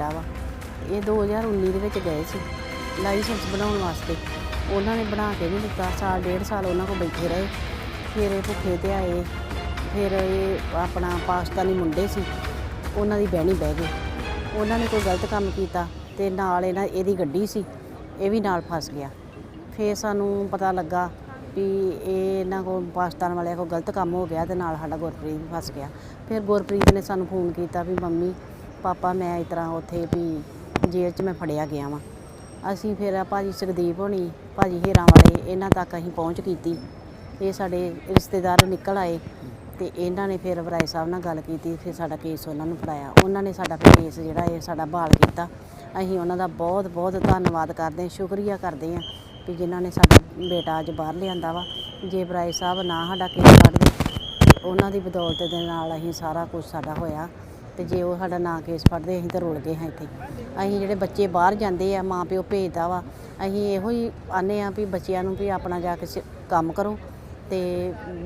ਮੇਰਾ ਬੇਟਾ ਵਾ। ਇਹ 2019 ਦੇ ਵਿੱਚ ਗਏ ਸੀ, ਲਾਇਸੈਂਸ ਬਣਾਉਣ ਵਾਸਤੇ। ਉਹਨਾਂ ਨੇ ਬਣਾ ਕੇ ਨਹੀਂ ਦਿੱਤਾ, ਸਾਲ, ਡੇਢ ਸਾਲ ਉਹਨਾਂ ਕੋਲ ਬੈਠੇ ਰਹੇ। ਫਿਰ ਇਹ ਭੁੱਖੇ ਤੇ ਆਏ, ਫਿਰ ਇਹ ਆਪਣਾ ਪਾਕਿਸਤਾਨੀ ਮੁੰਡੇ ਸੀ, ਉਹਨਾਂ ਦੀ ਬਹਿਣੀ ਬਹਿ ਗਏ ਉਹਨਾਂ ਨੇ ਕੋਈ ਗਲਤ ਕੰਮ ਕੀਤਾ ਤੇ ਨਾਲ ਇਹਨਾਂ ਇਹਦੀ ਗੱਡੀ ਸੀ, ਇਹ ਵੀ ਨਾਲ ਫਸ ਗਿਆ। ਫਿਰ ਸਾਨੂੰ ਪਤਾ ਲੱਗਾ ਵੀ ਇਹ ਇਹਨਾਂ ਕੋਲ ਪਾਕਿਸਤਾਨ ਵਾਲਿਆਂ ਕੋਲ ਗਲਤ ਕੰਮ ਹੋ ਗਿਆ ਤੇ ਨਾਲ ਸਾਡਾ ਗੁਰਪ੍ਰੀਤ ਵੀ ਫਸ ਗਿਆ। ਫਿਰ ਗੁਰਪ੍ਰੀਤ ਨੇ ਸਾਨੂੰ ਫੋਨ ਕੀਤਾ ਵੀ ਮੰਮੀ ਪਾਪਾ, ਮੈਂ ਇਸ ਤਰ੍ਹਾਂ ਉੱਥੇ ਵੀ ਜੇਲ੍ਹ 'ਚ ਮੈਂ ਫੜਿਆ ਗਿਆ ਵਾਂ। ਅਸੀਂ ਫਿਰ ਭਾਜੀ ਸੁਖਦੀਪ ਹੋਣੀ, ਭਾਜੀ ਹੀਰਾਂ ਵਾਲੇ, ਇਹਨਾਂ ਤੱਕ ਅਸੀਂ ਪਹੁੰਚ ਕੀਤੀ। ਇਹ ਸਾਡੇ ਰਿਸ਼ਤੇਦਾਰ ਨਿਕਲ ਆਏ ਤੇ ਇਹਨਾਂ ਨੇ ਫਿਰ ਵਰਾਏ ਸਾਹਿਬ ਨਾਲ ਗੱਲ ਕੀਤੀ, ਫਿਰ ਸਾਡਾ ਕੇਸ ਉਹਨਾਂ ਨੂੰ ਫੜਾਇਆ। ਉਹਨਾਂ ਨੇ ਸਾਡਾ ਕੇਸ ਜਿਹੜਾ ਇਹ ਸਾਡਾ ਬਹਾਲ ਕੀਤਾ। ਅਸੀਂ ਉਹਨਾਂ ਦਾ ਬਹੁਤ ਬਹੁਤ ਧੰਨਵਾਦ ਕਰਦੇ ਹਾਂ, ਸ਼ੁਕਰੀਆ ਕਰਦੇ ਹਾਂ ਕਿ ਜਿਨ੍ਹਾਂ ਨੇ ਸਾਡਾ ਬੇਟਾ ਅੱਜ ਬਾਹਰ ਲਿਆਂਦਾ ਵਾ। ਜੇ ਵਰਾਏ ਸਾਹਿਬ ਨਾ ਸਾਡਾ ਕੇਸ ਫੜਦੇ ਉਹਨਾਂ ਦੀ ਬਦੌਲਤ ਦੇ ਨਾਲ ਅਸੀਂ ਸਾਰਾ ਕੁਝ ਸਾਡਾ ਹੋਇਆ। ਤੇ ਜੇ ਉਹ ਸਾਡਾ ਨਾਂ ਕੇਸ ਫੜਦੇ ਅਸੀਂ ਤਾਂ ਰੁਲ ਗਏ ਹਾਂ ਇੱਥੇ ਅਸੀਂ ਜਿਹੜੇ ਬੱਚੇ ਬਾਹਰ ਜਾਂਦੇ ਆ ਮਾਂ ਪਿਓ ਭੇਜਦਾ ਵਾ ਅਸੀਂ ਇਹੋ ਹੀ ਆਨੇ ਆ ਵੀ ਬੱਚਿਆਂ ਨੂੰ ਵੀ ਆਪਣਾ ਜਾ ਕੇ ਸ- ਕੰਮ ਕਰੋ ਤੇ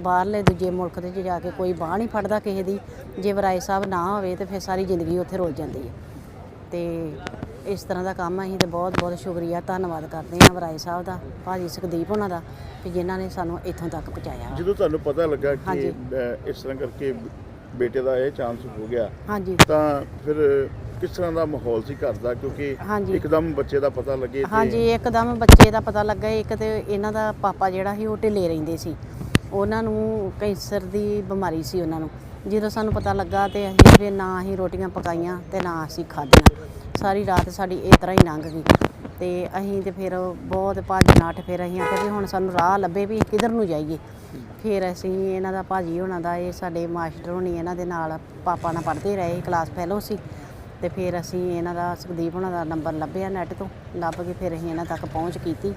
ਬਾਹਰਲੇ ਦੂਜੇ ਮੁਲਕ ਦੇ 'ਚ ਜਾ ਕੇ ਕੋਈ ਬਾਹ ਨਹੀਂ ਫੜਦਾ ਕਿਸੇ ਦੀ ਜੇ ਵਰਾਏ ਸਾਹਿਬ ਨਾ ਹੋਵੇ ਤੇ ਫਿਰ ਸਾਰੀ ਜ਼ਿੰਦਗੀ ਉੱਥੇ ਰੁਲ ਜਾਂਦੀ ਹੈ ਤੇ ਇਸ ਤਰ੍ਹਾਂ ਦਾ ਕੰਮ ਅਸੀਂ ਤੇ ਬਹੁਤ ਬਹੁਤ ਸ਼ੁਕਰੀਆ ਧੰਨਵਾਦ ਕਰਦੇ ਹਾਂ ਵਰਾਏ ਸਾਹਿਬ ਦਾ ਭਾਜੀ ਸੁਖਦੀਪ ਉਹਨਾਂ ਦਾ ਕਿ ਜਿਨ੍ਹਾਂ ਨੇ ਸਾਨੂੰ ਇੱਥੋਂ ਤੱਕ ਪਹੁੰਚਾਇਆ ਵਾ। ਜਦੋਂ ਤੁਹਾਨੂੰ ਪਤਾ ਲੱਗਾ ਕਿ ਹਾਂਜੀ। ਇਸ ਤਰ੍ਹਾਂ ਕਰਕੇ ਬੇਟੇ ਦਾ ਇਹ ਚਾਂਸ ਹੋ ਗਿਆ। ਹਾਂਜੀ। ਤਾਂ ਫਿਰ ਕਿਸ ਤਰ੍ਹਾਂ ਦਾ ਮਾਹੌਲ ਸੀ ਘਰ ਦਾ? ਕਿਉਂਕਿ ਹਾਂਜੀ। ਇੱਕਦਮ ਬੱਚੇ ਦਾ ਪਤਾ ਲੱਗੇ ਤੇ ਹਾਂਜੀ ਇੱਕਦਮ ਬੱਚੇ ਦਾ ਪਤਾ ਲੱਗਾ। ਇੱਕ ਤੇ ਇਹਨਾਂ ਦਾ ਪਾਪਾ ਜਿਹੜਾ ਸੀ ਉਹ ਢਿੱਲੇ ਰਹਿੰਦੇ ਸੀ। ਉਹਨਾਂ ਨੂੰ ਕੈਂਸਰ ਦੀ ਬਿਮਾਰੀ ਸੀ ਉਹਨਾਂ ਨੂੰ। ਜਦੋਂ ਸਾਨੂੰ ਪਤਾ ਲੱਗਾ ਤੇ ਅਸੀਂ ਫਿਰ ਨਾ ਅਸੀਂ ਰੋਟੀਆਂ ਪਕਾਈਆਂ ਤੇ ਨਾ ਅਸੀਂ ਖਾਧੀਆਂ। ਸਾਰੀ ਰਾਤ ਸਾਡੀ ਇਸ ਤਰ੍ਹਾਂ ਹੀ ਲੰਘ ਗਈ। ਤੇ ਅਸੀਂ ਤੇ ਫਿਰ ਬਹੁਤ ਭੱਜ ਨਾਠ ਫਿਰ ਅਸੀਂ ਆਖਿਆ ਵੀ ਹੁਣ ਸਾਨੂੰ ਰਾਹ ਲੱਭੇ ਵੀ ਕਿੱਧਰ ਨੂੰ ਜਾਈਏ। ਫਿਰ ਅਸੀਂ ਇਹਨਾਂ ਦਾ ਭਾਜੀ ਹੋਣਾ ਦਾ, ਇਹ ਸਾਡੇ ਮਾਸਟਰ ਹੋਣੀ ਇਹਨਾਂ ਦੇ ਨਾਲ ਪਾਪਾ ਨਾਲ ਪੜ੍ਹਦੇ ਰਹੇ ਕਲਾਸ ਫੈਲੋ ਸੀ। ਤੇ ਫਿਰ ਅਸੀਂ ਇਹਨਾਂ ਦਾ, ਸੁਖਦੀਪ ਉਹਨਾਂ ਦਾ ਨੰਬਰ ਲੱਭਿਆ ਨੈੱਟ ਤੋਂ, ਲੱਭ ਕੇ ਫਿਰ ਅਸੀਂ ਇਹਨਾਂ ਤੱਕ ਪਹੁੰਚ ਕੀਤੀ।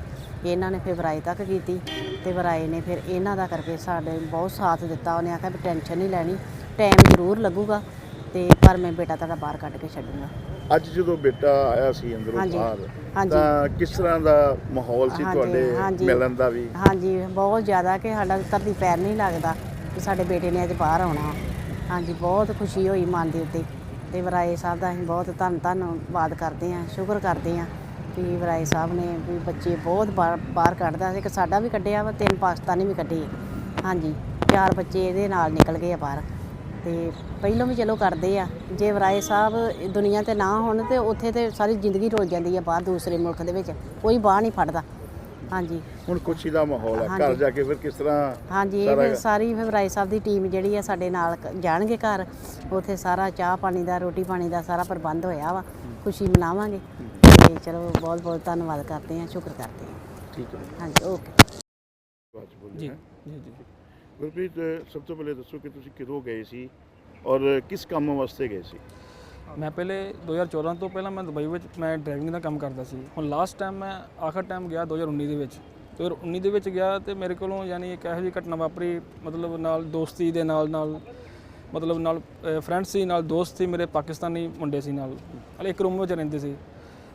ਇਹਨਾਂ ਨੇ ਫਿਰ ਵਰਾਏ ਤੱਕ ਕੀਤੀ ਤੇ ਵਰਾਏ ਨੇ ਫਿਰ ਇਹਨਾਂ ਦਾ ਕਰਕੇ ਸਾਡੇ ਬਹੁਤ ਸਾਥ ਦਿੱਤਾ। ਉਹਨੇ ਆਖਿਆ ਵੀ ਟੈਨਸ਼ਨ ਨਹੀਂ ਲੈਣੀ ਟਾਈਮ ਜ਼ਰੂਰ ਲੱਗੂਗਾ ਤੇ ਪਰ ਮੈਂ ਬੇਟਾ ਤੁਹਾਡਾ ਬਾਹਰ ਕੱਢ ਕੇ ਛੱਡੂੰਗਾ। ਅੱਜ ਜਦੋਂ ਬੇਟਾ ਆਇਆ ਸੀ ਅੰਦਰੋਂ ਹਾਂਜੀ, ਬਾਹਰ ਹਾਂਜੀ। ਤਾਂ ਕਿਸ ਤਰ੍ਹਾਂ ਦਾ ਮਾਹੌਲ ਸੀ ਹਾਂਜੀ, ਤੁਹਾਡੇ ਹਾਂਜੀ। ਮਿਲਣ ਦਾ ਵੀ? ਹਾਂਜੀ ਬਹੁਤ ਜ਼ਿਆਦਾ ਕਿ ਸਾਡਾ ਧਰਤੀ ਪੈਰ ਨਹੀਂ ਲੱਗਦਾ ਕਿ ਸਾਡੇ ਬੇਟੇ ਨੇ ਅੱਜ ਬਾਹਰ ਆਉਣਾ ਹਾਂਜੀ ਬਹੁਤ ਖੁਸ਼ੀ ਹੋਈ ਮਨ ਦੇ ਉੱਤੇ ਤੇ ਵਰਾਏ ਸਾਹਿਬ ਦਾ ਅਸੀਂ ਬਹੁਤ ਧੰਨ ਧੰਨਵਾਦ ਕਰਦੇ ਹਾਂ ਸ਼ੁਕਰ ਕਰਦੇ ਹਾਂ ਕਿ ਵਰਾਏ ਸਾਹਿਬ ਨੇ ਵੀ ਬੱਚੇ ਬਹੁਤ ਬਾਹਰ ਬਾਹਰ ਕੱਢਦਾ ਇੱਕ ਸਾਡਾ ਵੀ ਕੱਢਿਆ ਵਾ ਤਿੰਨ ਪਾਕਿਸਤਾਨੀ ਵੀ ਕੱਢੇ। ਹਾਂਜੀ ਚਾਰ ਬੱਚੇ ਇਹਦੇ ਨਾਲ ਨਿਕਲ ਗਏ ਆ ਬਾਹਰ। ਤੇ ਪਹਿਲੋਂ ਵੀ ਚਲੋ ਕਰਦੇ ਆ। ਜੇ ਵਰਾਏ ਸਾਹਿਬ ਦੁਨੀਆ ਤੇ ਨਾ ਹੋਣ ਤੇ ਉੱਥੇ ਤੇ ਸਾਰੀ ਜ਼ਿੰਦਗੀ ਰੁਲ ਜਾਂਦੀ ਆ ਬਾਹਰ ਦੂਸਰੇ ਮੁਲਕ ਦੇ ਵਿੱਚ। ਕੋਈ ਬਾਹ ਨਹੀਂ ਫੜਦਾ। ਹਾਂਜੀ। ਹੁਣ ਖੁਸ਼ੀ ਦਾ ਮਾਹੌਲ ਹੈ ਘਰ। ਜਾ ਕੇ ਫਿਰ ਕਿਸ ਤਰ੍ਹਾਂ ਹਾਂਜੀ ਇਹ ਸਾਰਾ- ਫਿਰ ਸਾਰੀ ਫਿਰ ਰਾਏ ਸਾਹਿਬ ਦੀ ਟੀਮ ਜਿਹੜੀ ਆ ਸਾਡੇ ਨਾਲ ਜਾਣਗੇ ਘਰ। ਉੱਥੇ ਸਾਰਾ ਚਾਹ ਪਾਣੀ ਦਾ ਰੋਟੀ ਪਾਣੀ ਦਾ ਸਾਰਾ ਪ੍ਰਬੰਧ ਹੋਇਆ ਵਾ। ਖੁਸ਼ੀ ਮਨਾਵਾਂਗੇ। ਤੇ ਚਲੋ ਬਹੁਤ ਬਹੁਤ ਧੰਨਵਾਦ ਕਰਦੇ ਹਾਂ ਸ਼ੁਕਰ ਕਰਦੇ ਹਾਂ ਠੀਕ ਹੈ। ਹਾਂਜੀ ਓਕੇ। ਜੀ। ਜੀ ਜੀ। ਗੁਰਪ੍ਰੀਤ, ਸਭ ਤੋਂ ਪਹਿਲੇ ਦੱਸੋ ਕਿ ਤੁਸੀਂ ਕਿਦੋਂ ਗਏ ਸੀ ਔਰ ਕਿਸ ਕੰਮ ਵਾਸਤੇ ਗਏ ਸੀ? ਮੈਂ ਪਹਿਲੇ 2014 ਤੋਂ ਪਹਿਲਾਂ ਮੈਂ ਦੁਬਈ ਵਿੱਚ, ਮੈਂ ਡਰਾਈਵਿੰਗ ਦਾ ਕੰਮ ਕਰਦਾ ਸੀ। ਹੁਣ ਲਾਸਟ ਟਾਈਮ ਮੈਂ ਆਖਰ ਟਾਈਮ ਗਿਆ 2019 ਦੇ ਵਿੱਚ। 2019 ਦੇ ਵਿੱਚ ਗਿਆ ਤੇ ਮੇਰੇ ਕੋਲੋਂ ਯਾਨੀ ਇੱਕ ਇਹੋ ਜਿਹੀ ਘਟਨਾ ਵਾਪਰੀ, ਮਤਲਬ ਨਾਲ ਦੋਸਤੀ ਦੇ ਨਾਲ ਨਾਲ ਮਤਲਬ ਨਾਲ ਫਰੈਂਡ ਸੀ, ਨਾਲ ਦੋਸਤ ਸੀ, ਮੇਰੇ ਪਾਕਿਸਤਾਨੀ ਮੁੰਡੇ ਸੀ ਨਾਲ। ਹਲੇ ਇੱਕ ਰੂਮ ਵਿੱਚ ਰਹਿੰਦੇ ਸੀ।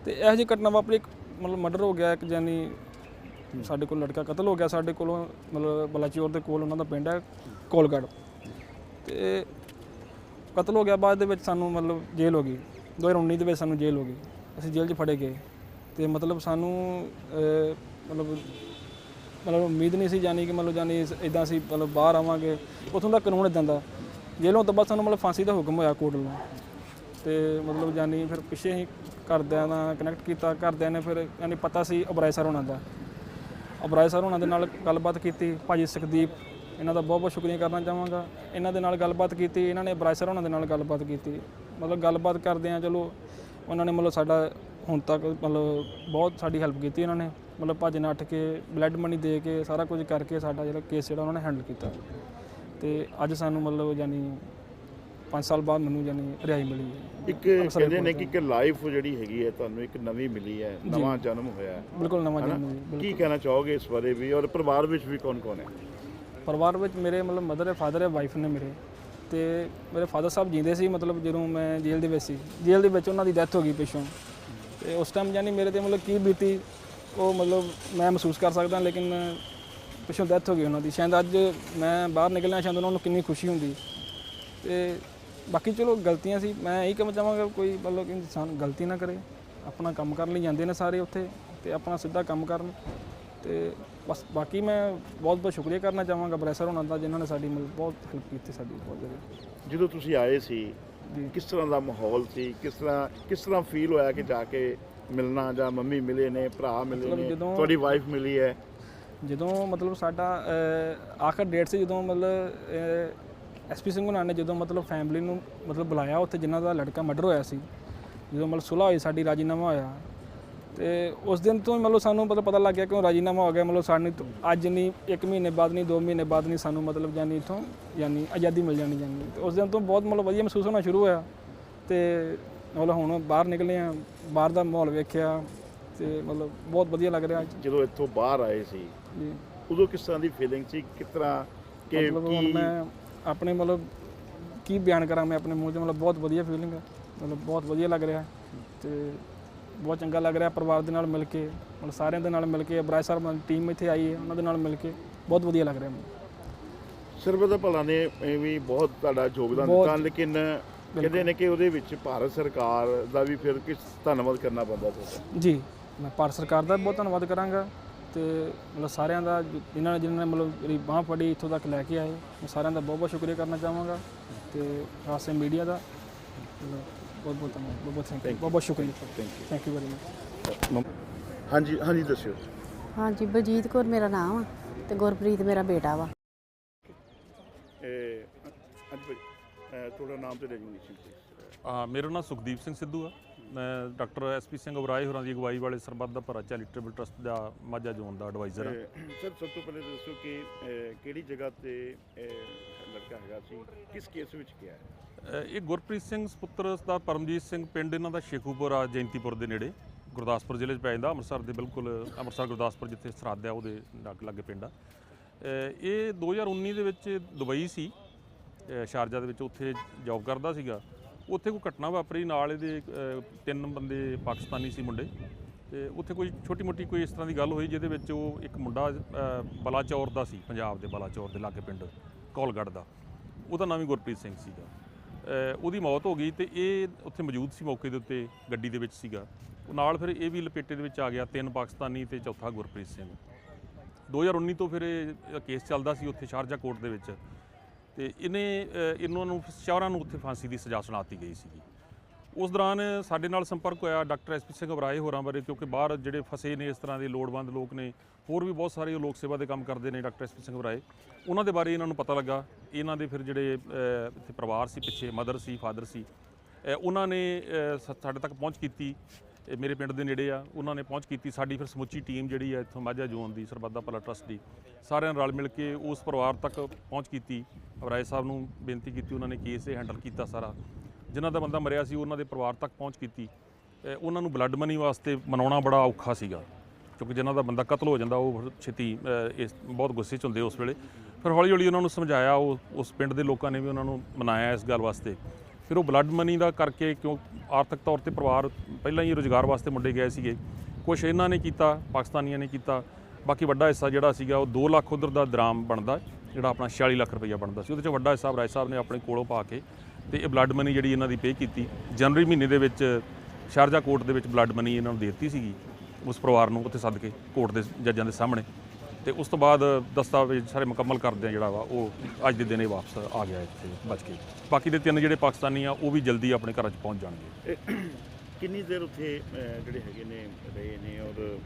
ਤੇ ਇਹੋ ਜਿਹੀ ਘਟਨਾ ਵਾਪਰੀ, ਇੱਕ ਮਤਲਬ ਮਰਡਰ ਹੋ ਗਿਆ, ਇੱਕ ਯਾਨੀ ਸਾਡੇ ਕੋਲ ਲੜਕਾ ਕਤਲ ਹੋ ਗਿਆ, ਸਾਡੇ ਕੋਲੋਂ ਮਤਲਬ ਬਲਾਚੌਰ ਦੇ ਕੋਲ ਉਹਨਾਂ ਦਾ ਪਿੰਡ ਹੈ, ਕੋਲਗੜ। ਤੇ ਕਤਲ ਹੋ ਗਿਆ, ਬਾਅਦ ਦੇ ਵਿੱਚ ਸਾਨੂੰ ਮਤਲਬ ਜੇਲ੍ਹ ਹੋ ਗਈ। 2019 ਦੇ ਵਿੱਚ ਸਾਨੂੰ ਜੇਲ੍ਹ ਹੋ ਗਈ। ਅਸੀਂ ਜੇਲ੍ਹ 'ਚ ਫੜੇ ਗਏ। ਤੇ ਮਤਲਬ ਸਾਨੂੰ ਮਤਲਬ ਮਤਲਬ ਉਮੀਦ ਨਹੀਂ ਸੀ ਜਾਨੀ ਕਿ ਮਤਲਬ ਜਾਨੀ ਇਦਾਂ ਅਸੀਂ ਮਤਲਬ ਬਾਹਰ ਆਵਾਂਗੇ। ਉਥੋਂ ਦਾ ਕਾਨੂੰਨ ਇਦਾਂ ਦਾ। ਜੇਲ੍ਹੋਂ ਤੋਂ ਬਾਅਦ ਸਾਨੂੰ ਮਤਲਬ ਫਾਂਸੀ ਦਾ ਹੁਕਮ ਹੋਇਆ ਕੋਰਟ ਨੂੰ ਤੇ ਮਤਲਬ ਜਾਨੀ ਫਿਰ ਪਿੱਛੇ ਹੀ ਘਰਦਿਆਂ ਨਾਲ ਕਨੈਕਟ ਕੀਤਾ। ਘਰਦਿਆਂ ਨੇ ਫਿਰ ਯਾਨੀ ਪਤਾ ਸੀ, ਅਬਰਾਏ ਸਰ ਹੋਣਾ ਦਾ। ਅਬਰਾਏ ਸਰ ਹੋਣਾ ਦੇ ਨਾਲ ਗੱਲਬਾਤ ਕੀਤੀ, ਭਾਜੀ ਸੁਖਦੀਪ, ਇਹਨਾਂ ਦਾ ਬਹੁਤ ਬਹੁਤ ਸ਼ੁਕਰੀਆ ਕਰਨਾ ਚਾਹਾਂਗਾ। ਇਹਨਾਂ ਦੇ ਨਾਲ ਗੱਲਬਾਤ ਕੀਤੀ, ਇਹਨਾਂ ਨੇ ਅਬਰਾਏ ਸਰ ਹੋਣਾ ਦੇ ਨਾਲ ਗੱਲਬਾਤ ਕੀਤੀ। ਮਤਲਬ ਗੱਲਬਾਤ ਕਰਦੇ ਆ ਚਲੋ, ਉਹਨਾਂ ਨੇ ਮਤਲਬ ਸਾਡਾ ਹੁਣ ਤੱਕ ਮਤਲਬ ਬਹੁਤ ਸਾਡੀ ਹੈਲਪ ਕੀਤੀ ਇਹਨਾਂ ਨੇ। ਮਤਲਬ ਭੱਜ ਨੱਠ ਕੇ ਬਲੱਡ ਮਨੀ ਦੇ ਕੇ, ਸਾਰਾ ਕੁਝ ਕਰਕੇ ਸਾਡਾ ਜਿਹੜਾ ਕੇਸ ਜਿਹੜਾ ਉਹਨਾਂ ਨੇ ਹੈਂਡਲ ਕੀਤਾ। ਤੇ ਅੱਜ ਸਾਨੂੰ ਮਤਲਬ ਯਾਨੀ 5 ਸਾਲ ਬਾਅਦ ਮੈਨੂੰ ਯਾਨੀ ਰਿਹਾਈ ਮਿਲੀ ਹੈ। ਇੱਕ ਕਹਿੰਦੇ ਨੇ ਕਿ ਇੱਕ ਲਾਈਫ ਜਿਹੜੀ ਹੈਗੀ ਹੈ ਤੁਹਾਨੂੰ ਇੱਕ ਨਵੀਂ ਮਿਲੀ ਹੈ ਨਵਾਂ ਜਨਮ ਹੋਇਆ ਹੈ। ਬਿਲਕੁਲ ਨਵਾਂ? ਜਨਮ ਜੀ ਬਿਲਕੁਲ। ਕੀ ਕਹਿਣਾ ਚਾਹੋਗੇ ਇਸ ਬਾਰੇ ਵੀ? ਔਰ ਪਰਿਵਾਰ ਵਿੱਚ ਵੀ ਕੌਣ ਕੌਣ ਹੈ? ਪਰਿਵਾਰ ਵਿੱਚ ਮੇਰੇ ਮਤਲਬ ਮਦਰ ਹੈ ਫਾਦਰ ਹੈ ਵਾਈਫ ਨੇ ਮੇਰੇ। ਤੇ ਮੇਰੇ ਫਾਦਰ ਸਾਹਿਬ ਜੀਂਦੇ ਸੀ ਮਤਲਬ ਜਦੋਂ ਮੈਂ ਜੇਲ੍ਹ ਦੇ ਵਿੱਚ ਸੀ। ਜੇਲ੍ਹ ਦੇ ਵਿੱਚ ਉਹਨਾਂ ਦੀ ਡੈਥ ਹੋ ਗਈ ਪਿੱਛੋਂ। ਤੇ ਉਸ ਟਾਈਮ ਯਾਨੀ ਮੇਰੇ ਤੇ ਮਤਲਬ ਕੀ ਬੀਤੀ ਉਹ ਮਤਲਬ ਮੈਂ ਮਹਿਸੂਸ ਕਰ ਸਕਦਾ ਲੇਕਿਨ ਪਿੱਛੋਂ ਡੈਥ ਹੋ ਗਈ ਉਹਨਾਂ ਦੀ। ਸ਼ਾਇਦ ਅੱਜ ਮੈਂ ਬਾਹਰ ਨਿਕਲਿਆ ਸ਼ਾਇਦ ਉਹਨਾਂ ਨੂੰ ਕਿੰਨੀ ਖੁਸ਼ੀ ਹੁੰਦੀ। ਤੇ ਬਾਕੀ ਚਲੋ ਗਲਤੀਆਂ ਸੀ ਮੈਂ ਇਹੀ ਕਹਿਣਾ ਚਾਹਾਂਗਾ ਕੋਈ ਮਤਲਬ ਕਿ ਇਨਸਾਨ ਗਲਤੀ ਨਾ ਕਰੇ ਆਪਣਾ ਕੰਮ ਕਰਨ ਲਈ ਜਾਂਦੇ ਨੇ ਸਾਰੇ ਉੱਥੇ ਤੇ ਆਪਣਾ ਸਿੱਧਾ ਕੰਮ ਕਰਨ ਤੇ ਬਸ ਬਾਕੀ ਮੈਂ ਬਹੁਤ ਬਹੁਤ ਸ਼ੁਕਰੀਆ ਕਰਨਾ ਚਾਹਾਂਗਾ ਬਰੈਸਰ ਹੋਣਾ ਦਾ ਜਿਨ੍ਹਾਂ ਨੇ ਸਾਡੀ ਮਤਲਬ ਬਹੁਤ ਹੈਲਪ ਕੀਤੀ ਸਾਡੀ ਬਹੁਤ ਜ਼ਿਆਦਾ। ਜਦੋਂ ਤੁਸੀਂ ਆਏ ਸੀ ਕਿਸ ਤਰ੍ਹਾਂ ਦਾ ਮਾਹੌਲ ਸੀ? ਕਿਸ ਤਰ੍ਹਾਂ ਕਿਸ ਤਰ੍ਹਾਂ ਫੀਲ ਹੋਇਆ ਕਿ ਜਾ ਕੇ ਮਿਲਣਾ ਜਾਂ ਮੰਮੀ ਮਿਲੇ ਨੇ ਭਰਾ ਮਿਲੇ ਨੇ ਜਦੋਂ- ਤੁਹਾਡੀ ਵਾਈਫ ਮਿਲੀ ਹੈ? ਜਦੋਂ ਮਤਲਬ ਸਾਡਾ ਅਹ, ਆਖਰ ਡੇਟ ਸੀ ਜਦੋਂ ਮਤਲਬ ਐਸਪੀ ਸਿੰਘ ਹੁਣਾਂ ਨੇ ਜਦੋਂ ਮਤਲਬ ਫੈਮਿਲੀ ਨੂੰ ਮਤਲਬ ਬੁਲਾਇਆ ਉੱਥੇ ਜਿਨ੍ਹਾਂ ਦਾ ਲੜਕਾ ਮਰਡਰ ਹੋਇਆ ਸੀ ਜਦੋਂ ਮਤਲਬ ਸੁਲਾਹ ਹੋਈ ਸਾਡੀ ਰਾਜੀਨਾਮਾ ਹੋਇਆ ਤੇ ਉਸ ਦਿਨ ਤੋਂ ਹੀ ਮਤਲਬ ਸਾਨੂੰ ਮਤਲਬ ਪਤਾ ਲੱਗ ਗਿਆ ਕਿ ਉਹ ਰਾਜੀਨਾਮਾ ਹੋ ਗਿਆ ਮਤਲਬ ਸਾਨੂੰ ਅੱਜ ਨਹੀਂ 1 ਮਹੀਨੇ ਬਾਅਦ ਨਹੀਂ 2 ਮਹੀਨੇ ਬਾਅਦ ਨਹੀਂ ਸਾਨੂੰ ਮਤਲਬ ਜਾਨੀ ਇਥੋਂ ਯਾਨੀ ਆਜ਼ਾਦੀ ਮਿਲ ਜਾਣੀ ਜਾਨੀ ਉਸ ਦਿਨ ਤੋਂ ਬਹੁਤ ਮਤਲਬ ਵਧੀਆ ਮਹਿਸੂਸ ਹੋਣਾ ਸ਼ੁਰੂ ਹੋਇਆ ਤੇ ਮਤਲਬ ਹੁਣ ਬਾਹਰ ਨਿਕਲੇ ਆ ਬਾਹਰ ਦਾ ਮਾਹੌਲ ਵੇਖਿਆ ਤੇ ਮਤਲਬ ਬਹੁਤ ਵਧੀਆ ਲੱਗ ਰਿਹਾ। ਅੱਜ ਜਦੋਂ ਇੱਥੋਂ ਬਾਹਰ ਆਏ ਸੀ ਜੀ। ਉਦੋਂ ਕਿਸ ਤਰ੍ਹਾਂ ਦੀ ਫੀਲਿੰਗ ਸੀ? ਕਿਸ ਤਰ੍ਹਾਂ ਕਿ ਕੀ ਮੈਂ ਆਪਣੇ ਮਤਲਬ ਕੀ ਬਿਆਨ ਕਰਾਂ ਮੈਂ ਆਪਣੇ ਮੂੰਹ 'ਚ? ਮਤਲਬ ਬਹੁਤ ਵਧੀਆ ਫੀਲਿੰਗ ਹੈ। ਮਤਲਬ ਬਹੁਤ ਵਧੀਆ ਲੱਗ ਰਿਹਾ ਤੇ ਬਹੁਤ ਚੰਗਾ ਲੱਗ ਰਿਹਾ ਪਰਿਵਾਰ ਦੇ ਨਾਲ ਮਿਲ ਕੇ ਮਤਲਬ ਸਾਰਿਆਂ ਦੇ ਨਾਲ ਮਿਲ ਕੇ ਬਰਾਜ ਸਾਹਿਬ ਦੀ ਟੀਮ ਇੱਥੇ ਆਈ ਹੈ ਉਹਨਾਂ ਦੇ ਨਾਲ ਮਿਲ ਕੇ ਬਹੁਤ ਵਧੀਆ ਲੱਗ ਰਿਹਾ ਮੈਨੂੰ। ਸਰਬਤ ਭਲਾ ਨੇ ਇਹ ਵੀ ਬਹੁਤ ਤੁਹਾਡਾ ਯੋਗਦਾਨ। ਦਿੱਤਾ ਲੇਕਿਨ ਕਹਿੰਦੇ ਨੇ ਕਿ ਉਹਦੇ ਵਿੱਚ ਭਾਰਤ ਸਰਕਾਰ ਦਾ ਵੀ ਫਿਰ ਕਿਸ ਧੰਨਵਾਦ ਕਰਨਾ ਪੈਂਦਾ ਤੁਹਾਡਾ? ਜੀ ਮੈਂ ਭਾਰਤ ਸਰਕਾਰ ਦਾ ਬਹੁਤ ਧੰਨਵਾਦ ਕਰਾਂਗਾ। ਤੇ ਮਤਲਬ ਸਾਰਿਆਂ ਦਾ ਜਿਨ੍ਹਾਂ ਨੇ ਜਿਨ੍ਹਾਂ ਨੇ ਮਤਲਬ ਮੇਰੀ ਬਾਂਹ ਫੜੀ ਇੱਥੋਂ ਤੱਕ ਲੈ ਕੇ ਆਏ। ਮੈਂ ਸਾਰਿਆਂ ਦਾ ਬਹੁਤ ਬਹੁਤ ਸ਼ੁਕਰੀਆ ਕਰਨਾ ਚਾਹਾਂਗਾ ਤੇ ਖਾਸੇ ਮੀਡੀਆ ਦਾ ਮਤਲਬ ਬਹੁਤ ਬਹੁਤ ਧੰਨਵਾਦ। ਬਹੁਤ ਬਹੁਤ ਥੈਂਕ ਯੂ ਬਹੁਤ ਬਹੁਤ ਸ਼ੁਕਰੀਆ। Thank you thank you very much ਹਾਂਜੀ ਹਾਂਜੀ ਦੱਸਿਓ। ਹਾਂਜੀ ਬਲਜੀਤ ਕੌਰ ਮੇਰਾ ਨਾਮ ਆ ਤੇ ਗੁਰਪ੍ਰੀਤ ਮੇਰਾ ਬੇਟਾ ਵਾ। ਇਹ ਅਹ ਤੁਹਾਡਾ ਨਾਮ ਤੇ ਰੈਜੂਨੇਸ਼ਨ ਮੇਰਾ ਨਾਮ ਸੁਖਦੀਪ ਸਿੰਘ ਸਿੱਧੂ ਆ। ਡਾਕਟਰ ਐਸਪੀ ਸਿੰਘ ਉਬਰਾਏ ਹੋਰਾਂ ਦੀ ਅਗਵਾਈ ਵਾਲੇ ਸਰਬੱਤ ਦਾ ਭਰਾ ਚੈਰੀਟੇਬਲ ਟਰਸਟ ਦਾ ਮਾਝਾ ਜ਼ੋਨ ਦਾ ਐਡਵਾਈਜ਼ਰ ਆ ਸਰ ਸਭ ਤੋਂ ਪਹਿਲੇ ਦੱਸੋ ਕਿ ਕਿਹੜੀ ਜਗ੍ਹਾ ਤੇ ਇਹ ਲੜਕਾ ਹੈਗਾ ਸੀ? ਕਿਸ ਕੇਸ ਵਿੱਚ ਗਿਆ ਹੈ? ਇਹ ਗੁਰਪ੍ਰੀਤ ਸਿੰਘ ਸੁਪੁੱਤਰ ਦਾ ਪਰਮਜੀਤ ਸਿੰਘ ਪਿੰਡ ਇਹਨਾਂ ਦਾ ਸ਼ੇਖੂਪੁਰ ਆ ਜੈਂਤੀਪੁਰ ਦੇ ਨੇੜੇ ਗੁਰਦਾਸਪੁਰ ਜ਼ਿਲ੍ਹੇ 'ਚ ਪੈ ਜਾਂਦਾ। ਅੰਮ੍ਰਿਤਸਰ ਦੇ ਬਿਲਕੁਲ ਅੰਮ੍ਰਿਤਸਰ ਗੁਰਦਾਸਪੁਰ ਜਿੱਥੇ ਸਰਹੱਦ ਆ ਉਹਦੇ ਲੱਗ ਪਿੰਡ ਆ। ਇਹ 2019 ਦੇ ਵਿੱਚ ਦੁਬਈ ਸੀ। ਸ਼ਾਰਜਾ ਦੇ ਵਿੱਚ ਉੱਥੇ ਜੌਬ ਕਰਦਾ ਸੀਗਾ। ਉੱਥੇ ਕੋਈ ਘਟਨਾ ਵਾਪਰੀ, ਨਾਲ ਇਹਦੇ ਤਿੰਨ ਬੰਦੇ ਪਾਕਿਸਤਾਨੀ ਸੀ ਮੁੰਡੇ। ਤੇ ਉੱਥੇ ਕੋਈ ਛੋਟੀ ਮੋਟੀ ਕੋਈ ਇਸ ਤਰ੍ਹਾਂ ਦੀ ਗੱਲ ਹੋਈ ਜਿਹਦੇ ਵਿੱਚ ਉਹ ਇੱਕ ਮੁੰਡਾ ਬਲਾਚੌਰ ਦਾ ਸੀ, ਪੰਜਾਬ ਦੇ ਬਲਾਚੌਰ ਦੇ ਲਾਗੇ ਪਿੰਡ ਕੋਲਗੜ੍ਹ ਦਾ। ਉਹਦਾ ਨਾਮ ਹੀ ਗੁਰਪ੍ਰੀਤ ਸਿੰਘ ਸੀਗਾ। ਉਹਦੀ ਮੌਤ ਹੋ ਗਈ ਤੇ ਇਹ ਉੱਥੇ ਮੌਜੂਦ ਸੀ ਮੌਕੇ ਦੇ ਉੱਤੇ, ਗੱਡੀ ਦੇ ਵਿੱਚ ਸੀਗਾ। ਉਹ ਨਾਲ ਫਿਰ ਇਹ ਵੀ ਲਪੇਟੇ ਦੇ ਵਿੱਚ ਆ ਗਿਆ, ਤਿੰਨ ਪਾਕਿਸਤਾਨੀ ਤੇ ਚੌਥਾ ਗੁਰਪ੍ਰੀਤ ਸਿੰਘ। 2019 ਤੋਂ ਫਿਰ ਇਹ ਕੇਸ ਚੱਲਦਾ ਸੀ ਉੱਥੇ ਸ਼ਾਰਜਾ ਕੋਰਟ ਦੇ ਵਿੱਚ। ਤੇ ਇਹਨੇ ਇਹਨਾਂ ਨੂੰ ਚਾਰਾਂ ਨੂੰ ਉੱਥੇ ਫਾਂਸੀ ਦੀ ਸਜ਼ਾ ਸੁਣਾਤੀ ਗਈ ਸੀਗੀ। ਉਸ ਦੌਰਾਨ ਸਾਡੇ ਨਾਲ ਸੰਪਰਕ ਹੋਇਆ ਡਾਕਟਰ ਐਸਪੀ ਸਿੰਘ ਬਰਾਏ ਹੋਰਾਂ ਬਾਰੇ, ਕਿਉਂਕਿ ਬਾਹਰ ਜਿਹੜੇ ਫਸੇ ਨੇ ਇਸ ਤਰ੍ਹਾਂ ਦੇ ਲੋੜਵੰਦ ਲੋਕ ਨੇ, ਹੋਰ ਵੀ ਬਹੁਤ ਸਾਰੇ ਲੋਕ ਸੇਵਾ ਦੇ ਕੰਮ ਕਰਦੇ ਨੇ ਡਾਕਟਰ ਐਸਪੀ ਸਿੰਘ ਬਰਾਏ ਉਹਨਾਂ ਦੇ ਬਾਰੇ ਇਹਨਾਂ ਨੂੰ ਪਤਾ ਲੱਗਾ। ਇਹਨਾਂ ਦੇ ਫਿਰ ਜਿਹੜੇ ਇੱਥੇ ਪਰਿਵਾਰ ਸੀ ਪਿੱਛੇ, ਮਦਰ ਸੀ, ਫਾਦਰ ਸੀ ਉਹਨਾਂ ਨੇ ਸ- ਸਾਡੇ ਤੱਕ ਪਹੁੰਚ ਕੀਤੀ। ਇਹ ਮੇਰੇ ਪਿੰਡ ਦੇ ਨੇੜੇ ਆ, ਉਹਨਾਂ ਨੇ ਪਹੁੰਚ ਕੀਤੀ ਸਾਡੀ ਫਿਰ ਸਮੁੱਚੀ ਟੀਮ ਜਿਹੜੀ ਆ ਇੱਥੋਂ ਮਾਝਾ ਜ਼ੋਨ ਦੀ, ਸਰਬੱਦਾ ਭਲਾ ਟਰਸਟ ਦੀ। ਸਾਰਿਆਂ ਨੇ ਰਲ ਮਿਲ ਕੇ ਉਸ ਪਰਿਵਾਰ ਤੱਕ ਪਹੁੰਚ ਕੀਤੀ। ਰਾਏ ਸਾਹਿਬ ਨੂੰ ਬੇਨਤੀ ਕੀਤੀ, ਉਹਨਾਂ ਨੇ ਕੇਸ ਇਹ ਹੈਂਡਲ ਕੀਤਾ ਸਾਰਾ। ਜਿਨ੍ਹਾਂ ਦਾ ਬੰਦਾ ਮਰਿਆ ਸੀ, ਉਹਨਾਂ ਦੇ ਪਰਿਵਾਰ ਤੱਕ ਪਹੁੰਚ ਕੀਤੀ। ਉਹਨਾਂ ਨੂੰ ਬਲੱਡ ਮਨੀ ਵਾਸਤੇ ਮਨਾਉਣਾ ਬੜਾ ਔਖਾ ਸੀਗਾ, ਕਿਉਂਕਿ ਜਿਨ੍ਹਾਂ ਦਾ ਬੰਦਾ ਕਤਲ ਹੋ ਜਾਂਦਾ, ਉਹ ਛੇਤੀ ਇਸ, ਬਹੁਤ ਗੁੱਸੇ 'ਚ ਹੁੰਦੇ ਉਸ ਵੇਲੇ। ਫਿਰ ਹੌਲੀ ਹੌਲੀ ਉਹਨਾਂ ਨੂੰ ਸਮਝਾਇਆ, ਉਹ, ਉਸ ਪਿੰਡ ਦੇ ਲੋਕਾਂ ਨੇ ਵੀ ਉਹਨਾਂ ਨੂੰ ਮਨਾਇਆ ਇਸ ਗੱਲ ਵਾਸਤੇ। ਫਿਰ ਉਹ ਬਲੱਡ ਮਨੀ ਦਾ ਕਰਕੇ ਕਿਉਂ ਆਰਥਿਕ ਤੌਰ ਤੇ ਪਰਿਵਾਰ ਪਹਿਲਾਂ ਹੀ ਰੋਜ਼ਗਾਰ ਵਾਸਤੇ ਮੁੰਡੇ ਗਏ ਸੀਗੇ। ਕੁਝ ਇਹਨਾਂ ਨੇ ਕੀਤਾ, ਪਾਕਿਸਤਾਨੀਆਂ ਨੇ ਕੀਤਾ। ਬਾਕੀ ਵੱਡਾ ਹਿੱਸਾ ਜਿਹੜਾ ਸੀਗਾ ਉਹ 2 ਲੱਖ ਉਧਰ ਦਾ ਦਰਾਮ ਬਣਦਾ, ਜਿਹੜਾ ਆਪਣਾ 46 ਲੱਖ ਰੁਪਈਆ ਬਣਦਾ ਸੀ। ਉਹਦੇ ਚ ਵੱਡਾ ਹਿੱਸਾ ਰਾਏ ਸਾਹਿਬ ਨੇ ਆਪਣੇ ਕੋਲੋਂ ਪਾ ਕੇ ਤੇ ਇਹ ਬਲੱਡ ਮਨੀ ਜਿਹੜੀ ਇਹਨਾਂ ਦੀ ਪੇ ਕੀਤੀ। ਜਨਵਰੀ ਮਹੀਨੇ ਦੇ ਵਿੱਚ ਸ਼ਾਰਜਾ ਕੋਰਟ ਦੇ ਵਿੱਚ ਬਲੱਡ ਮਨੀ ਇਹਨਾਂ ਨੂੰ ਦੇ ਦਿੱਤੀ ਸੀਗੀ, ਉਸ ਪਰਿਵਾਰ ਨੂੰ ਉੱਥੇ ਸੱਦ ਕੇ ਕੋਰਟ ਦੇ ਜੱਜਾਂ ਦੇ ਸਾਹਮਣੇ। ਤੇ ਉਸ ਤੋਂ ਬਾਅਦ ਦਸਤਾਵੇਜ਼ ਸਾਰੇ ਮੁਕੰਮਲ ਕਰਦੇ ਆ ਜਿਹੜਾ ਵਾ ਉਹ ਅੱਜ ਦੇ ਦਿਨ ਵਾਪਸ ਆ ਗਿਆ ਇੱਥੇ ਬਚ ਕੇ। ਬਾਕੀ ਦੇ ਤਿੰਨ ਜਿਹੜੇ ਪਾਕਿਸਤਾਨੀ ਆ ਉਹ ਵੀ ਜਲਦੀ ਆਪਣੇ ਘਰਾਂ 'ਚ ਪਹੁੰਚ ਜਾਣਗੇ। ਕਿੰਨੀ ਦੇਰ ਉੱਥੇ ਜਿਹੜੇ ਹੈਗੇ ਨੇ ਰਹੇ ਨੇ ਔਰ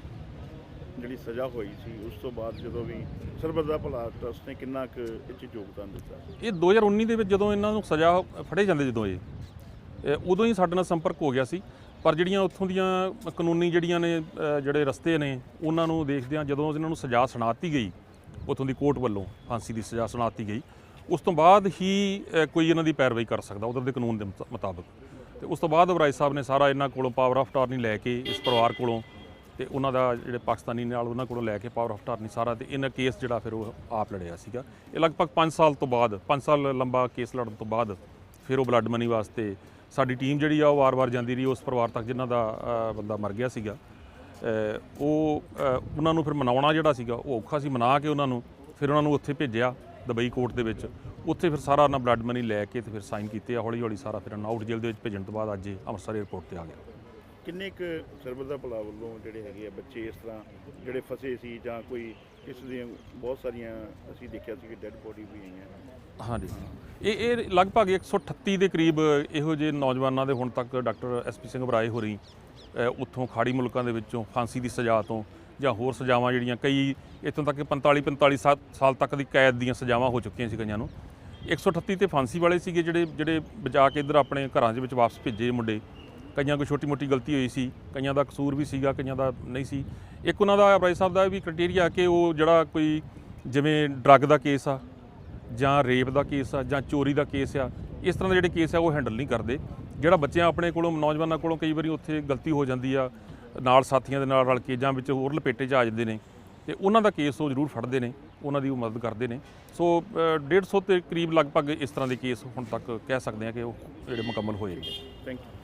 ਜਿਹੜੀ ਸਜ਼ਾ ਹੋਈ ਸੀ ਉਸ ਤੋਂ ਬਾਅਦ ਜਦੋਂ ਵੀ ਸਰਬੱਤ ਦਾ ਭਲਾ ਟਰਸਟ ਨੇ ਕਿੰਨਾ ਕੁ ਇਹ 'ਚ ਯੋਗਦਾਨ ਦਿੱਤਾ? ਇਹ 2019 ਦੇ ਵਿੱਚ ਜਦੋਂ ਇਹਨਾਂ ਨੂੰ ਸਜ਼ਾ ਫੜੇ ਜਾਂਦੇ ਜਦੋਂ ਇਹ ਉਦੋਂ ਹੀ ਸਾਡੇ ਨਾਲ ਸੰਪਰਕ ਹੋ ਗਿਆ ਸੀ। ਪਰ ਜਿਹੜੀਆਂ ਉੱਥੋਂ ਦੀਆਂ ਕਾਨੂੰਨੀ ਜਿਹੜੀਆਂ ਨੇ ਜਿਹੜੇ ਰਸਤੇ ਨੇ, ਉਹਨਾਂ ਨੂੰ ਦੇਖਦਿਆਂ ਜਦੋਂ ਇਹਨਾਂ ਨੂੰ ਸਜ਼ਾ ਸੁਣਾਤੀ ਗਈ, ਉੱਥੋਂ ਦੀ ਕੋਰਟ ਵੱਲੋਂ ਫਾਂਸੀ ਦੀ ਸਜ਼ਾ ਸੁਣਾਤੀ ਗਈ, ਉਸ ਤੋਂ ਬਾਅਦ ਹੀ ਕੋਈ ਇਹਨਾਂ ਦੀ ਪੈਰਵਾਈ ਕਰ ਸਕਦਾ, ਉਧਰ ਦੇ ਕਾਨੂੰਨ ਦੇ ਮੁਤਾ- ਮੁਤਾਬਕ। ਤੇ ਉਸ ਤੋਂ ਬਾਅਦ ਅਬਰਾਜ ਸਾਹਿਬ ਨੇ ਸਾਰਾ ਇਹਨਾਂ ਕੋਲੋਂ ਪਾਵਰ ਆਫ ਟਾਰਨੀ ਲੈ ਕੇ ਇਸ ਪਰਿਵਾਰ ਕੋਲੋਂ ਤੇ ਉਹਨਾਂ ਦਾ ਜਿਹੜੇ ਪਾਕਿਸਤਾਨੀ ਨਾਲ ਉਹਨਾਂ ਕੋਲੋਂ ਲੈ ਕੇ ਪਾਵਰ ਆਫ ਟਾਰਨੀ ਸਾਰਾ ਤੇ ਇਹਨਾਂ ਕੇਸ ਜਿਹੜਾ ਫਿਰ ਉਹ ਆਪ ਲੜਿਆ ਸੀਗਾ। ਇਹ ਲਗਭਗ 5 ਸਾਲ ਤੋਂ ਬਾਅਦ 5 ਸਾਲ ਲੰਬਾ ਕੇਸ ਲੜਨ ਤੋਂ ਬਾਅਦ ਫਿਰ ਉਹ ਬਲੱਡ ਮਨੀ ਵਾਸਤੇ ਸਾਡੀ ਟੀਮ ਜਿਹੜੀ ਆ ਉਹ ਵਾਰ-ਵਾਰ ਜਾਂਦੀ ਰਹੀ, ਉਸ ਪਰਿਵਾਰ ਤੱਕ ਜਿਨ੍ਹਾਂ ਦਾ ਬੰਦਾ ਮਰ ਗਿਆ ਸੀਗਾ। ਉਹ ਉਹਨਾਂ ਨੂੰ ਫਿਰ ਮਨਾਉਣਾ ਜਿਹੜਾ ਸੀਗਾ, ਉਹ ਔਖਾ ਸੀ, ਮਨਾ ਕੇ ਉਹਨਾਂ ਨੂੰ ਫਿਰ ਉਹਨਾਂ ਨੂੰ ਉੱਥੇ ਭੇਜਿਆ ਦੁਬਈ ਕੋਰਟ ਦੇ ਵਿੱਚ। ਉੱਥੇ ਫਿਰ ਸਾਰਾ ਨਾ ਬਲੱਡ ਮਨੀ ਲੈ ਕੇ ਤੇ ਫਿਰ ਸਾਈਨ ਕੀਤੇ ਆ ਹੌਲੀ ਹੌਲੀ ਸਾਰਾ ਫਿਰ ਆਊਟ ਜੇਲ੍ਹ ਦੇ ਵਿੱਚ ਭੇਜਣ ਤੋਂ ਬਾਅਦ ਅੱਜ ਅੰਮ੍ਰਿਤਸਰ 에ਅਰਪੋਰਟ ਤੇ ਆ ਗਿਆ। ਕਿੰਨੇ ਕੁ ਸਰਬਤ ਦਾ ਭਲਾ ਵੱਲੋਂ ਜਿਹੜੇ ਹੈਗੇ ਆ ਬੱਚੇ ਇਸ ਤਰ੍ਹਾਂ ਜਿਹੜੇ ਫਸੇ ਸੀ ਜਾਂ ਕੋਈ ਇਸ ਦੀਆਂ ਬਹੁਤ ਸਾਰੀਆਂ ਅਸੀਂ ਦੇਖਿਆ ਸੀ ਕਿ ਡੈੱਡ ਬੋਡੀ ਵੀ ਆਈਆਂ। ਹਾਂਜੀ। ਇਹ ਇਹ ਲਗਭਗ 138 ਦੇ ਕਰੀਬ ਇਹੋ ਜਿਹੇ ਨੌਜਵਾਨਾਂ ਦੇ ਹੁਣ ਤੱਕ ਡਾਕਟਰ ਐਸਪੀ ਸਿੰਘ ਬਰਾਏ ਹੋਰੀ ਅ, ਉੱਥੋਂ ਖਾੜੀ ਮੁਲਕਾਂ ਦੇ ਵਿੱਚੋਂ ਫਾਂਸੀ ਦੀ ਸਜ਼ਾ ਤੋਂ ਜਾਂ ਹੋਰ ਸਜ਼ਾਵਾਂ ਜਿਹੜੀਆਂ ਕਈ ਇੱਥੋਂ ਤੱਕ ਕਿ 45 45 ਸਾਲ ਤੱਕ ਦੀ ਕੈਦ ਦੀਆਂ ਸਜ਼ਾਵਾਂ ਹੋ ਚੁੱਕੀਆਂ ਸੀ ਕਈਆਂ ਨੂੰ। 138 ਤੇ ਫਾਂਸੀ ਵਾਲੇ ਸੀਗੇ ਜਿਹੜੇ ਜਿਹੜੇ ਬਚਾ ਕੇ ਇੱਧਰ ਆਪਣੇ ਘਰਾਂ ਦੇ ਵਿੱਚ ਵਾਪਸ ਭੇਜੇ ਮੁੰਡੇ। ਕਈਆਂ ਕੋਈ ਛੋਟੀ ਮੋਟੀ ਗਲਤੀ ਹੋਈ ਸੀ ਕਈਆਂ ਦਾ ਕਸੂਰ ਵੀ ਸੀਗਾ ਕਈਆਂ ਦਾ ਨਹੀਂ ਸੀ। ਇੱਕ ਉਹਨਾਂ ਦਾ ਬਰਾਏ ਸਾਹਿਬ ਦਾ ਇਹ ਵੀ ਕ੍ਰਾਈਟੇਰੀਆ ਕਿ ਉਹ ਜਿਹੜਾ ਕੋਈ ਜਿਵੇਂ ਡਰੱਗ ਦਾ ਕੇਸ ਆ ਜਾਂ ਰੇਪ ਦਾ ਕੇਸ ਆ ਜਾਂ ਚੋਰੀ ਦਾ ਕੇਸ ਆ ਇਸ ਤਰ੍ਹਾਂ ਦੇ ਜਿਹੜੇ ਕੇਸ ਆ ਉਹ ਹੈਂਡਲ ਨਹੀਂ ਕਰਦੇ। ਜਿਹੜਾ ਬੱਚਿਆਂ ਆਪਣੇ ਕੋਲੋਂ ਨੌਜਵਾਨਾਂ ਕੋਲੋਂ ਕਈ ਵਾਰੀ ਉੱਥੇ ਗਲਤੀ ਹੋ ਜਾਂਦੀ ਆ ਨਾਲ ਸਾਥੀਆਂ ਦੇ ਨਾਲ ਰਲ ਕੇ ਜਾਂ ਵਿੱਚ ਹੋਰ ਲਪੇਟੇ 'ਚ ਆ ਜਾਂਦੇ ਨੇ ਤੇ ਉਹਨਾਂ ਦਾ ਕੇਸ ਉਹ ਜ਼ਰੂਰ ਫੜਦੇ ਨੇ ਉਹਨਾਂ ਦੀ ਉਹ ਮਦਦ ਕਰਦੇ ਨੇ। ਸੋ ਅ, 150 ਦੇ ਕਰੀਬ ਲਗਭਗ ਇਸ ਤਰ੍ਹਾਂ ਦੇ ਕੇਸ ਹੁਣ ਤੱਕ ਕਹਿ ਸਕਦੇ ਆ ਕਿ ਉਹ ਜਿਹੜੇ ਮੁਕੰਮਲ ਹੋਏ ਨੇ। Thank you